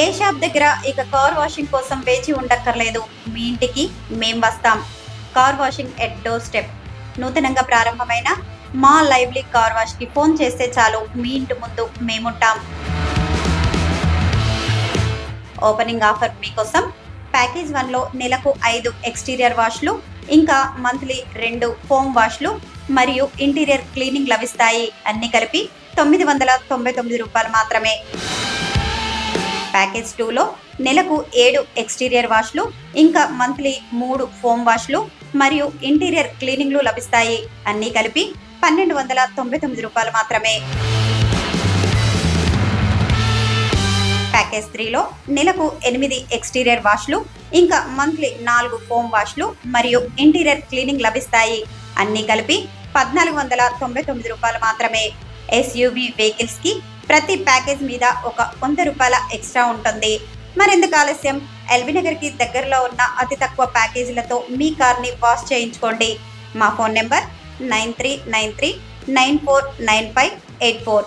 ఏ shop దగ్గర ఇక car washing కోసం వేచి ఉండక్కర్లేదు. మీ ఇంటికి మేం వస్తాం. Car washing at door step. నూతనంగా ప్రారంభమైన మా లైవ్లీ కార్ వాష్కి ఫోన్ చేస్తే చాలు. మీ ఇంటి ముందు మేముంటాం. ఓపెనింగ్ ఆఫర్ మీకోసం ప్యాకేజ్ వన్లో నెలకు ఐదు ఎక్స్టీరియర్ వాష్లు ఇంకా మంత్లీ రెండు ఫోమ్ వాష్లు మరియు ఇంటీరియర్ క్లీనింగ్ లభిస్తాయి. అన్ని కలిపి తొమ్మిది వందల తొంభై తొమ్మిది రూపాయలు మాత్రమే. ప్యాకేజ్ టూలో నెలకు ఏడు ఎక్స్టీరియర్ వాష్లు ఇంకా మంత్లీ మూడు ఫోమ్ వాష్లు మరియు ఇంటీరియర్ క్లీనింగ్లు లభిస్తాయి. అన్నీ కలిపి పన్నెండు వందల తొంభై తొమ్మిది రూపాయలు మాత్రమే. ప్యాకేజ్ త్రీలో నెలకు ఎనిమిది ఎక్స్టీరియర్ వాష్లు ఇంకా మంత్లీ నాలుగు ఫోమ్ వాష్లు మరియు ఇంటీరియర్ క్లీనింగ్ లభిస్తాయి. అన్నీ కలిపి పద్నాలుగు వందల తొంభై తొమ్మిది రూపాయలు మాత్రమే. ఎస్యూవి వెహికల్స్కి ప్రతి ప్యాకేజ్ మీద ఒక వంద రూపాయల ఎక్స్ట్రా ఉంటుంది. మరెందుకు ఆలస్యం? ఎల్బీ నగర్కి దగ్గరలో ఉన్న అతి తక్కువ ప్యాకేజీలతో మీ కార్ని వాష్ చేయించుకోండి. మా phone number nine three nine three nine four nine five eight four.